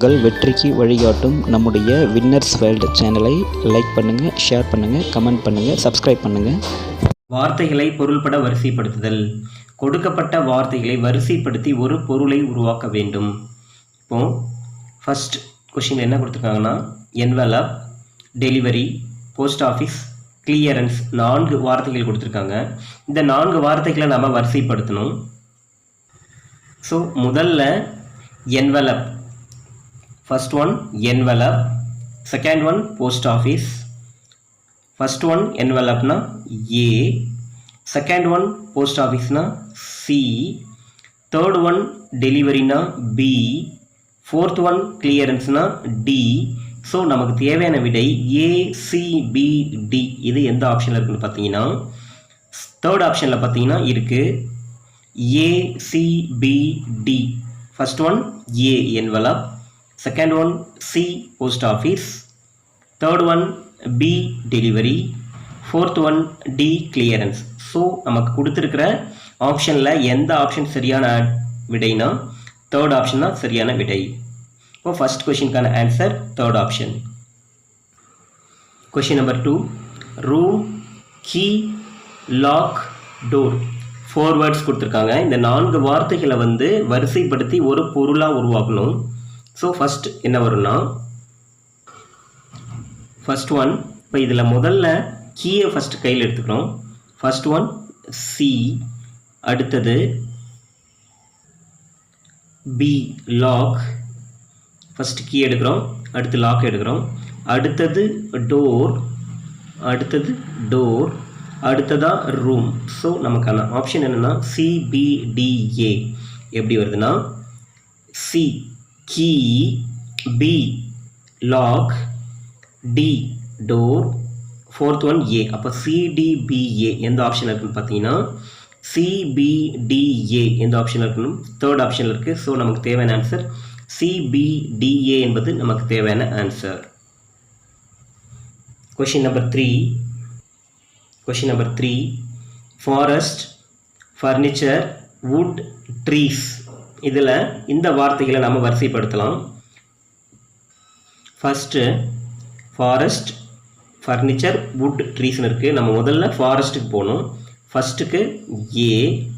உங்கள் வெற்றிக்கு வழிகாட்டும் நம்முடைய வின்னர்ஸ் வேர்ல்டு சேனலை லைக் பண்ணுங்கள் ஷேர் பண்ணுங்கள் கமெண்ட் பண்ணுங்கள் சப்ஸ்கிரைப் பண்ணுங்கள் வார்த்தைகளை பொருள்பட வரிசைப்படுத்துதல். கொடுக்கப்பட்ட வார்த்தைகளை வரிசைப்படுத்தி ஒரு பொருளை உருவாக்க வேண்டும். இப்போ ஃபஸ்ட் கொஷின் என்ன கொடுத்துருக்காங்கன்னா envelope delivery post office clearance நான்கு வார்த்தைகள் கொடுத்துருக்காங்க. இந்த நான்கு வார்த்தைகளை நம்ம வரிசைப்படுத்தணும். ஸோ முதல்ல envelope first one envelope second one post office first one என்வெலப்னா A second one post ஆஃபீஸ்னா சி தேர்ட் ஒன் டெலிவரினா பி ஃபோர்த் ஒன் கிளியரன்ஸ்னா டி ஸோ நமக்கு தேவையான விடை ஏசிபிடி இது எந்த ஆப்ஷனில் இருக்குன்னு பார்த்தீங்கன்னா தேர்ட் ஆப்ஷனில் பார்த்தீங்கன்னா இருக்குது ACBD first one A envelope second one C post office third one B delivery fourth one D clearance so நமக்கு கொடுத்துருக்கிற ஆப்ஷனில் எந்த ஆப்ஷன் சரியான விடைனா தேர்ட் ஆப்ஷன் தான் சரியான விடை. இப்போ first கொஷினுக்கான answer third option question number two room key lock door four words கொடுத்துருக்காங்க. இந்த நான்கு வார்த்தைகளை வந்து வரிசைப்படுத்தி ஒரு பொருளாக உருவாக்கணும். ஸோ ஃபஸ்ட் என்ன வரும்னா ஃபர்ஸ்ட் ஒன் இப்போ இதில் முதல்ல கீயை ஃபஸ்ட்டு கையில் எடுத்துக்கிறோம். ஃபர்ஸ்ட் ஒன் சி அடுத்தது பி லாக் ஃபஸ்ட்டு கீ எடுக்கிறோம். அடுத்து லாக் எடுக்கிறோம். அடுத்தது டோர் அடுத்தது டோர் அடுத்ததாக ரூம் ஸோ நமக்கான ஆப்ஷன் என்னென்னா சிபிடிஏ எப்படி வருதுன்னா C key B lock D door fourth one A அப்போ சிடிபிஏ எந்த ஆப்ஷன் இருக்குன்னு பார்த்தீங்கன்னா சிபிடிஏ எந்த ஆப்ஷன் இருக்கணும்? தேர்ட் ஆப்ஷனில் இருக்குது ஸோ நமக்கு தேவையான ஆன்சர் சிபிடிஏ என்பது நமக்கு தேவையான answer question number three question number three forest furniture wood trees இதில் இந்த வார்த்தைகளை நம்ம வரிசைப்படுத்தலாம். ஃபஸ்ட்டு ஃபாரஸ்ட் ஃபர்னிச்சர் வுட் ட்ரீஸ்னு இருக்குது நம்ம முதல்ல ஃபாரஸ்ட்டுக்கு போகணும். ஃபஸ்ட்டுக்கு ஏ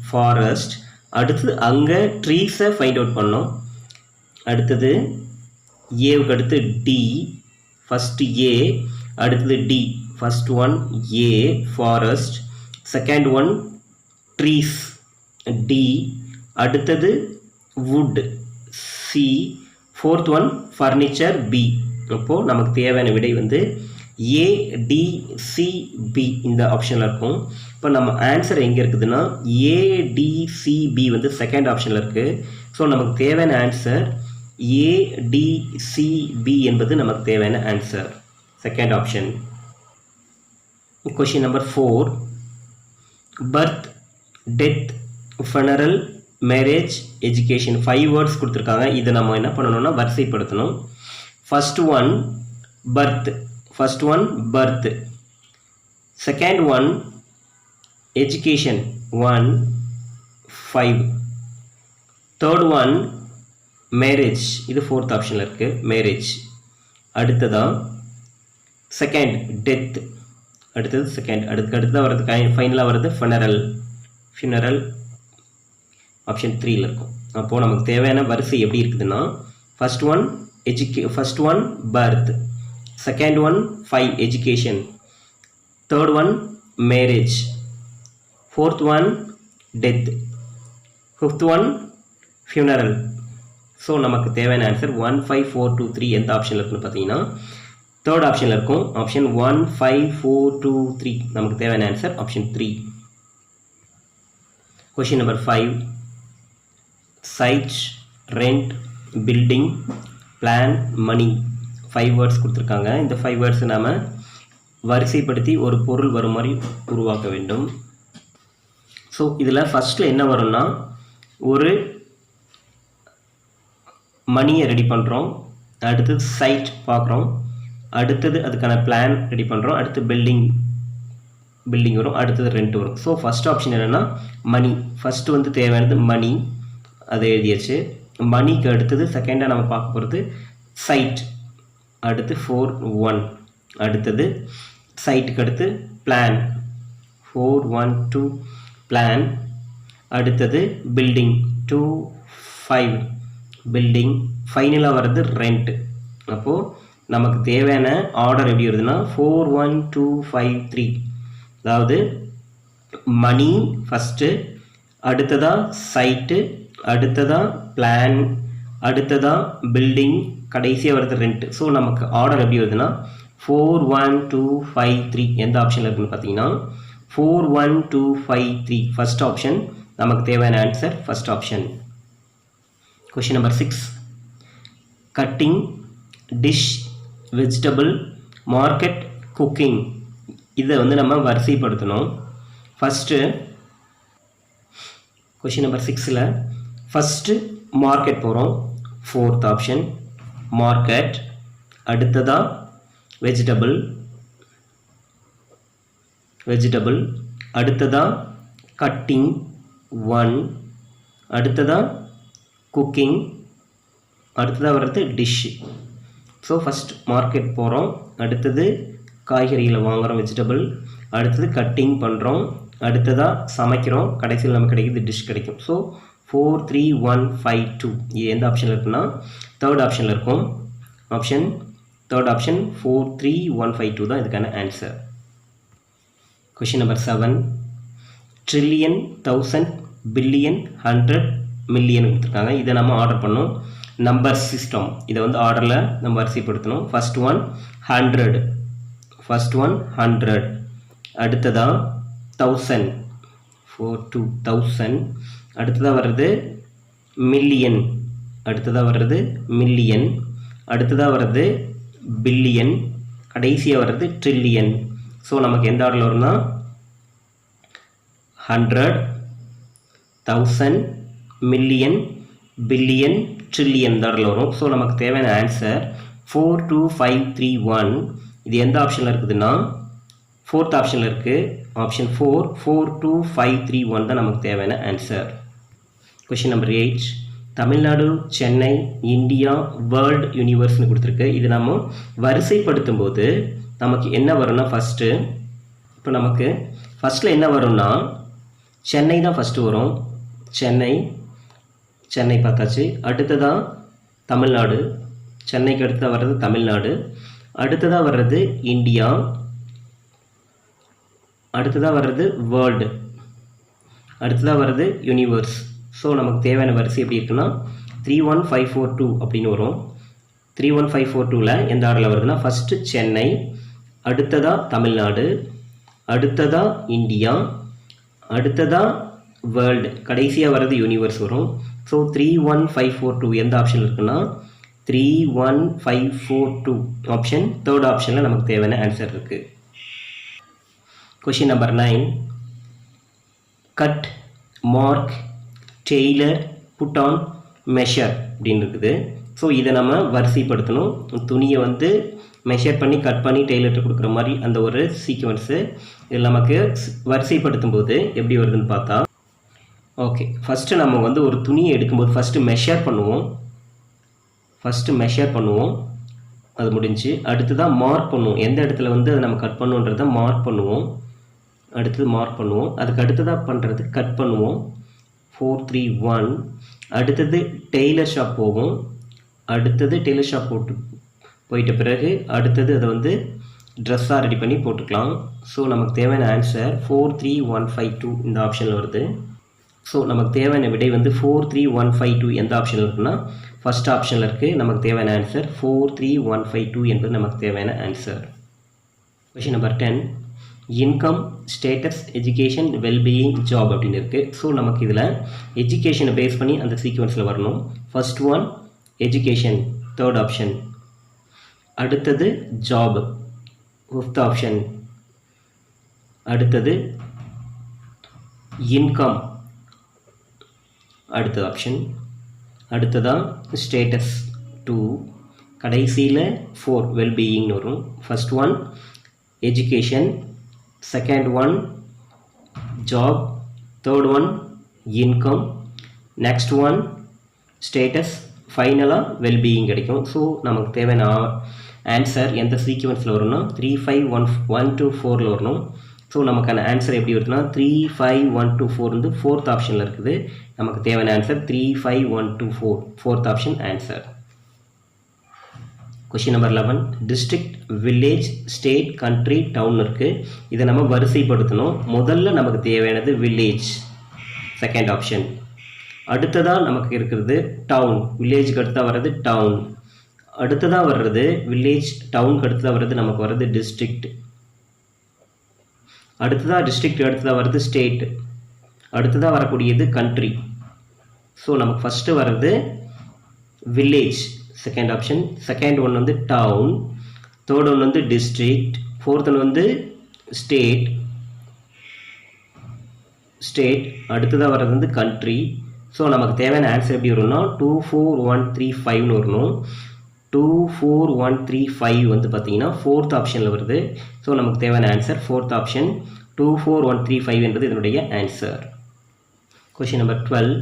ஃபாரஸ்ட் அடுத்து அங்கே ட்ரீஸை ஃபைண்ட் அவுட் பண்ணோம் அடுத்தது ஏவுக்கு அடுத்து டி ஃபஸ்ட்டு ஏ அடுத்தது D first one A forest second one trees D அடுத்தது wood C fourth one furniture B அப்போது நமக்கு தேவையான விடை வந்து ஏடிசிபி இந்த ஆப்ஷனில் இருக்கும். இப்போ நம்ம ஆன்சர் எங்கே இருக்குதுன்னா ஏடிசிபி வந்து செகண்ட் ஆப்ஷனில் இருக்குது ஸோ நமக்கு தேவையான ஆன்சர் ஏடிசிபி என்பது நமக்கு தேவையான answer second option question number four birth death funeral marriage education five words கொடுத்துருக்காங்க. இதை நம்ம என்ன பண்ணணும்னா வரிசைப்படுத்தணும். First one birth first one birth second one education one five third one marriage இது ஃபோர்த் ஆப்ஷனில் இருக்குது மேரேஜ் அடுத்ததான் செகண்ட் டெத் அடுத்தது செகண்ட் அடுத்து அடுத்ததாக வர்றது ஃபைனலாக வர்றது ஃபெனரல் ஃபினரல் ஆப்ஷன் த்ரீயில் இருக்கும். அப்போது நமக்கு தேவையான வரிசை எப்படி இருக்குதுன்னா first one எஜுகே first one birth second one five education third one marriage fourth one death fifth one funeral so நமக்கு தேவையான answer one five four two three எந்த ஆப்ஷனில் இருக்குன்னு பார்த்தீங்கன்னா தேர்ட் ஆப்ஷனில் இருக்கும். Option one five four two three நமக்கு தேவையான answer option three question number five site rent building plan money. Five words கொடுத்துருக்காங்க. இந்த ஃபைவ் வேர்ட்ஸ் நாம் வரிசைப்படுத்தி ஒரு பொருள் வரும் மாதிரி உருவாக்க வேண்டும். ஸோ இதில் ஃபஸ்ட்டில் என்ன வரும்னா ஒரு மணியை ரெடி பண்ணுறோம் அடுத்தது சைட் பார்க்குறோம். அடுத்தது அதுக்கான பிளான் ரெடி பண்ணுறோம் அடுத்து பில்டிங் பில்டிங் வரும். அடுத்தது ரெண்ட் வரும். ஸோ ஃபஸ்ட் ஆப்ஷன் என்னென்னா மணி. ஃபஸ்ட்டு வந்து தேவையானது மணி. அதை எழுதியாச்சு. மணிக்கு அடுத்தது செகண்டாக நம்ம பார்க்க போகிறது சைட் அடுத்து ஃபோர் ஒன் அடுத்தது சைட்டுக்கு அடுத்து plan four one two plan அடுத்தது பில்டிங் டூ ஃபைவ் பில்டிங் ஃபைனலாக வர்றது ரெண்ட் அப்போது நமக்கு தேவையான ஆர்டர் எப்படி வருதுன்னா four one two five three அதாவது மணி ஃபஸ்ட்டு அடுத்ததாக சைட்டு அடுத்ததாக பிளான் அடுத்ததாக பில்டிங் கடைசியாக வருது ரெண்ட் ஸோ நமக்கு ஆர்டர் எப்படி வருதுன்னா four one two five three எந்த ஆப்ஷனில் இருக்குன்னு பார்த்தீங்கன்னா four one two five three first option நமக்கு தேவையான answer first option question number six cutting dish vegetable market cooking இதை வந்து நம்ம வரிசைப்படுத்தணும். ஃபஸ்ட்டு கொஷின் நம்பர் சிக்ஸில் ஃபஸ்ட்டு மார்க்கெட் போகிறோம் ஃபோர்த் ஆப்ஷன் மார்க்கெட் அடுத்ததாக வெஜிடபிள் வெஜிடபிள் அடுத்ததாக கட்டிங் ஒன் அடுத்ததாக குக்கிங் அடுத்ததாக வர்றது டிஷ்ஷு ஸோ ஃபஸ்ட் மார்க்கெட் போகிறோம் அடுத்தது காய்கறிகளை வாங்குகிறோம் வெஜிடபிள் அடுத்தது கட்டிங் பண்ணுறோம் அடுத்ததாக சமைக்கிறோம். கடைசியில் நமக்கு கிடைக்கிது டிஷ் கிடைக்கும். So four three one five two இது எந்த ஆப்ஷனில் இருக்குன்னா தேர்ட் ஆப்ஷனில் இருக்கும். Option third option four three one five two தான் இதுக்கான answer question number seven trillion thousand billion hundred million கொடுத்துருக்காங்க. இதை நம்ம ஆர்டர் பண்ணோம். நம்பர் சிஸ்டம் இதை வந்து ஆர்டரில் நம்ம வரிசைப்படுத்தணும். First one hundred first one hundred அடுத்ததாக தௌசண்ட் ஃபோர் டூ தௌசண்ட் அடுத்ததாக வர்றது மில்லியன் அடுத்ததாக வர்றது மில்லியன் அடுத்ததாக வர்றது பில்லியன் கடைசியாக வர்றது ட்ரில்லியன் ஸோ நமக்கு எந்த ஆர்டரில் வரும்னா hundred thousand million billion trillion ஆர்டரில் வரும். ஸோ நமக்கு தேவையான answer four two five three one இது எந்த ஆப்ஷனில் இருக்குதுன்னா ஃபோர்த் ஆப்ஷனில் இருக்குது option four four two five three one தான் நமக்கு தேவையான answer question number eight Tamil Nadu Chennai India world யூனிவர்ஸ்னு கொடுத்துருக்கு. இது நம்ம வரிசைப்படுத்தும் போது நமக்கு என்ன வரும்னா ஃபஸ்ட்டு இப்போ நமக்கு ஃபஸ்ட்டில் என்ன வரும்னா சென்னை தான் ஃபஸ்ட்டு வரும். சென்னை சென்னை பார்த்தாச்சு. அடுத்ததாக தமிழ்நாடு. சென்னைக்கு அடுத்ததாக வர்றது தமிழ்நாடு. அடுத்ததாக வர்றது இந்தியா. அடுத்ததாக வர்றது வேர்ல்டு அடுத்ததாக வர்றது யூனிவர்ஸ் ஸோ நமக்கு தேவையான வரிசை எப்படி இருக்குன்னா three one five four two அப்படின்னு வரும். த்ரீ ஒன் ஃபைவ் ஃபோர் டூவில் எந்த ஆர்டரில் வருதுன்னா ஃபஸ்ட்டு சென்னை அடுத்ததாக தமிழ்நாடு அடுத்ததாக இந்தியா அடுத்ததாக வேர்ல்டு கடைசியாக வர்றது யூனிவர்ஸ் வரும். So three one five four two எந்த ஆப்ஷன் இருக்குன்னா three one five four two option third ஆப்ஷனில் நமக்கு தேவையான ஆன்சர் இருக்குது question number nine cut mark tailor put on measure அப்படின்னு இருக்குது. ஸோ இதை நம்ம வரிசைப்படுத்தணும். துணியை வந்து மெஷர் பண்ணி கட் பண்ணி டெய்லர்கிட்ட கொடுக்குற மாதிரி அந்த ஒரு சீக்வன்ஸு இதில் நமக்கு வரிசைப்படுத்தும் போது எப்படி வருதுன்னு பார்த்தா ஓகே ஃபஸ்ட்டு நம்ம வந்து ஒரு துணியை எடுக்கும்போது ஃபஸ்ட்டு மெஷர் பண்ணுவோம். ஃபஸ்ட்டு மெஷர் பண்ணுவோம். அது முடிஞ்சு அடுத்து தான் மார்க் பண்ணுவோம். எந்த இடத்துல வந்து அதை நம்ம கட் பண்ணுன்றதை மார்க் பண்ணுவோம். அடுத்தது மார்க் பண்ணுவோம். அதுக்கு அடுத்ததாக பண்ணுறது கட் பண்ணுவோம். ஃபோர் த்ரீ ஒன் அடுத்தது டெய்லர் ஷாப் போகும். அடுத்தது டெய்லர் ஷாப் போட்டு போயிட்ட பிறகு அடுத்தது அதை வந்து ட்ரெஸ்ஸாக ரெடி பண்ணி போட்டுக்கலாம். ஸோ நமக்கு தேவையான answer four three one five two இந்த ஆப்ஷனில் வருது. ஸோ நமக்கு தேவையான விடை வந்து four three one five two எந்த ஆப்ஷனில் இருக்குன்னா ஃபர்ஸ்ட் ஆப்ஷனில் இருக்குது நமக்கு தேவையான answer four three one five two என்பது நமக்கு தேவையான answer question number ten income status education wellbeing job அப்படின்னு இருக்குது ஸோ நமக்கு இதில் எஜுகேஷனை பேஸ் பண்ணி அந்த சீக்வன்ஸில் வரணும். First one education third option அடுத்தது ஜாப் ஃபிஃப்த் ஆப்ஷன் அடுத்தது இன்கம் அடுத்த ஆப்ஷன் அடுத்ததாக ஸ்டேட்டஸ் டூ கடைசியில் ஃபோர் வெல்பீயிங்னு வரும். First one education second one job third one income next one status ஃபைனலாக வெல்பீயிங் கிடைக்கும். ஸோ நமக்கு தேவையான ஆன்சர் எந்த சீக்வன்ஸில் வரும்னா three five one one two ஃபோரில் வரணும். ஸோ நமக்கான ஆன்சர் எப்படி வருதுன்னா three five one two four வந்து ஃபோர்த் ஆப்ஷனில் இருக்குது. நமக்கு தேவையான answer three five one two four fourth option answer question number eleven district village state country town இருக்குது இதை நம்ம வரிசைப்படுத்தணும். முதல்ல நமக்கு தேவையானது வில்லேஜ் செகண்ட் ஆப்ஷன் அடுத்ததாக நமக்கு இருக்கிறது டவுன் வில்லேஜுக்கு அடுத்ததாக வர்றது டவுன் அடுத்ததாக வர்றது வில்லேஜ் டவுனுக்கு அடுத்ததாக வர்றது நமக்கு வர்றது டிஸ்ட்ரிக்ட் அடுத்ததாக டிஸ்ட்ரிக்ட் அடுத்ததாக வர்றது ஸ்டேட் அடுத்ததாக வரக்கூடியது கண்ட்ரி ஸோ நமக்கு ஃபஸ்ட்டு வர்றது village second option second one வந்து டவுன் தேர்ட் ஒன் வந்து டிஸ்ட்ரிக்ட் ஃபோர்த் ஒன் வந்து ஸ்டேட் ஸ்டேட் அடுத்ததாக வர்றது வந்து கண்ட்ரி ஸோ நமக்கு தேவையான ஆன்சர் எப்படி வரும்னா டூ ஃபோர் ஒன் த்ரீ ஃபைவ்னு வரணும். Two four one three five வந்து பார்த்தீங்கன்னா ஃபோர்த் ஆப்ஷனில் வருது. ஸோ நமக்கு தேவையான answer fourth option two four one three five என்பது இதனுடைய answer question number twelve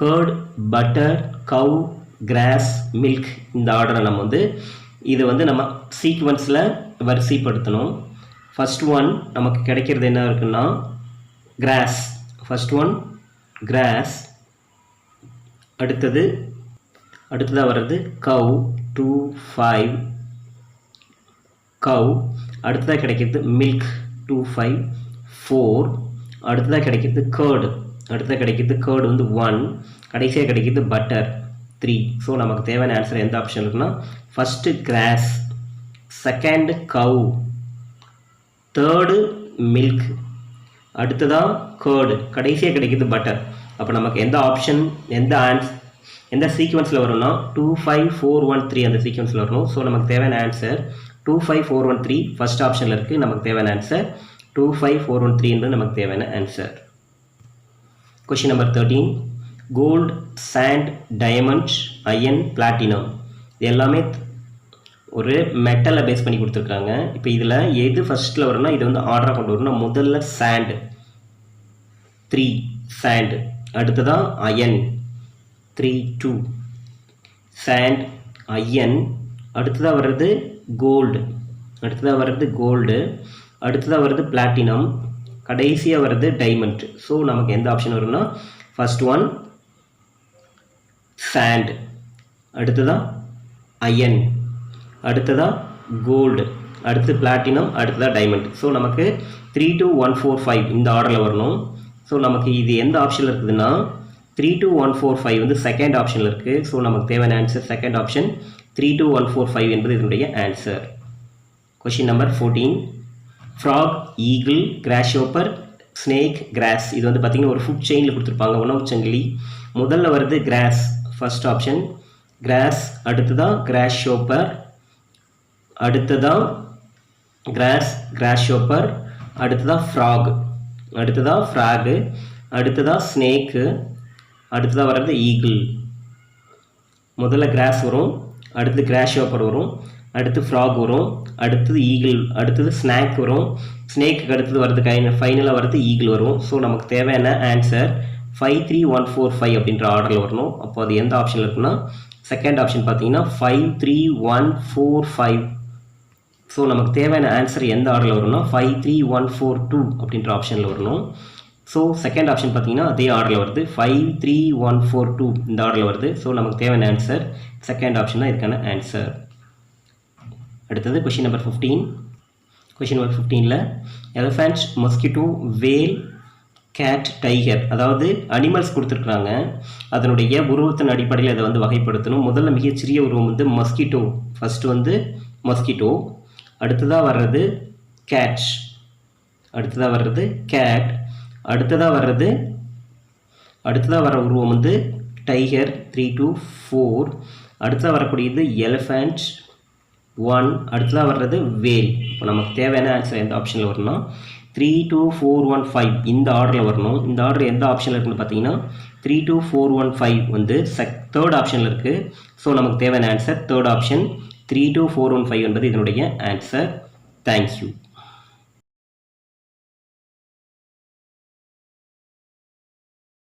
curd butter cow grass milk இந்த ஆர்டரை நம்ம வந்து இது வந்து நம்ம சீக்வன்ஸில் வரிசைப்படுத்தணும். ஃபர்ஸ்ட் ஒன் நமக்கு கிடைக்கிறது என்ன இருக்குன்னா கிராஸ் ஃபர்ஸ்ட் ஒன் கிராஸ் அடுத்தது அடுத்ததாக வர்றது கவ் டூ ஃபைவ் கவ் அடுத்ததாக கிடைக்கிறது மில்க் டூ ஃபைவ் ஃபோர் அடுத்ததாக கிடைக்கிறது கேர்டு அடுத்ததாக கிடைக்கிறது கேர்டு வந்து ஒன் கடைசியாக கிடைக்கிறது பட்டர் த்ரீ ஸோ நமக்கு தேவையான ஆன்சர் எந்த ஆப்ஷன் இருக்குன்னா first grass second cow third milk அடுத்ததாக கேர்டு கடைசியாக கிடைக்கிது பட்டர் அப்போ நமக்கு எந்த ஆப்ஷன் எந்த ஆன்ஸ் எந்த சீக்வன்ஸில் வரும்னா two five four one three அந்த சீக்வன்ஸில் வரணும். ஸோ நமக்கு தேவையான answer two five four one three first ஆப்ஷனில் இருக்குது நமக்கு தேவையான answer two five four one த்ரீன்றது நமக்கு தேவையான answer question number thirteen gold sand diamond iron platinum இது எல்லாமே ஒரு மெட்டலை பேஸ் பண்ணி கொடுத்துருக்காங்க. இப்போ இதில் எது ஃபஸ்ட்டில் வரும்னா இது வந்து ஆர்டராக கொண்டு வரணும்னா முதல்ல சாண்டு த்ரீ சாண்டு அடுத்ததான் iron three two sand iron அடுத்ததாக வர்றது கோல்டு அடுத்ததாக வர்றது கோல்டு அடுத்ததாக வர்றது பிளாட்டினம் கடைசியாக வர்றது டைமண்ட் ஸோ நமக்கு எந்த ஆப்ஷன் வரும்னா ஃபர்ஸ்ட் ஒன் சாண்ட் அடுத்ததாக அயன் அடுத்ததாக கோல்டு அடுத்து பிளாட்டினம் அடுத்ததாக டைமண்ட் ஸோ நமக்கு three two one four five இந்த ஆர்டரில் வரணும். ஸோ நமக்கு இது எந்த ஆப்ஷனில் இருக்குதுன்னா three two one four five வந்து செகண்ட் ஆப்ஷனில் இருக்குது ஸோ நமக்கு தேவையான answer second option three two one four five என்பது இதனுடைய answer question number fourteen frog eagle grasshopper snake grass இது வந்து பார்த்திங்கன்னா ஒரு ஃபுட் செயினில் கொடுத்துருப்பாங்க. உணவு சங்கிலி. முதல்ல வருது கிராஸ் ஃபர்ஸ்ட் ஆப்ஷன் கிராஸ் அடுத்ததான் கிராஸ் ஷோப்பர் அடுத்ததான் கிராஸ் கிராஸ் ஷோப்பர் அடுத்ததாக ஃப்ராக் அடுத்ததாக ஃப்ராகு அடுத்ததாக ஸ்னேக்கு அடுத்ததாக வர்றது ஈகிள் முதல்ல கிராஸ் வரும் அடுத்து கிராஷ் ஷோப்பர் வரும் அடுத்து ஃப்ராக் வரும் அடுத்தது ஈகிள் அடுத்தது ஸ்நாக் வரும். ஸ்னேக்கு அடுத்தது வர்றது கை ஃபைனலாக வர்றது ஈகிள் வரும். ஸோ நமக்கு தேவையான answer five three one four five அப்படின்ற ஆர்டரில் வரணும். அப்போ அது எந்த ஆப்ஷனில் இருக்குன்னா செகண்ட் ஆப்ஷன் பார்த்தீங்கன்னா five three one four five so நமக்கு தேவையான ஆன்சர் எந்த ஆர்டரில் வரும்னா five three one four two அப்படின்ற ஆப்ஷனில் வரணும். ஸோ செகண்ட் ஆப்ஷன் பார்த்தீங்கன்னா அதே ஆர்டரில் வருது. Five three one four two இந்த ஆர்டரில் வருது. ஸோ நமக்கு தேவையான ஆன்சர் செகண்ட் ஆப்ஷன் தான் இதுக்கான ஆன்சர் அடுத்தது question number fifteen question number ஃபிஃப்டீனில் elephant mosquito whale cat tiger அதாவது அனிமல்ஸ் கொடுத்துருக்குறாங்க. அதனுடைய உருவத்தின் அடிப்படையில் அதை வந்து வகைப்படுத்தணும். முதல்ல மிகச்சிறிய உருவம் வந்து மஸ்கிட்டோ ஃபஸ்ட்டு வந்து மஸ்கிட்டோ அடுத்ததாக வர்றது கேட் அடுத்ததாக வர்றது கேட் அடுத்ததாக வர்றது அடுத்ததாக வர உருவம் வந்து டைகர் த்ரீ டூ ஃபோர் அடுத்ததாக வரக்கூடியது எலிஃபண்ட் ஒன் அடுத்ததாக வர்றது வேல் இப்போ நமக்கு தேவையான ஆன்சர் எந்த ஆப்ஷனில் வரணும் three two four one five இந்த ஆர்டரில் வரணும். இந்த ஆர்டர் எந்த ஆப்ஷனில் இருக்குன்னு பார்த்தீங்கன்னா three two four one five வந்து செக் தேர்ட் ஆப்ஷனில் இருக்குது ஸோ நமக்கு தேவையான answer third option three two four one five என்பது இதனுடைய ஆன்சர் தேங்க்யூ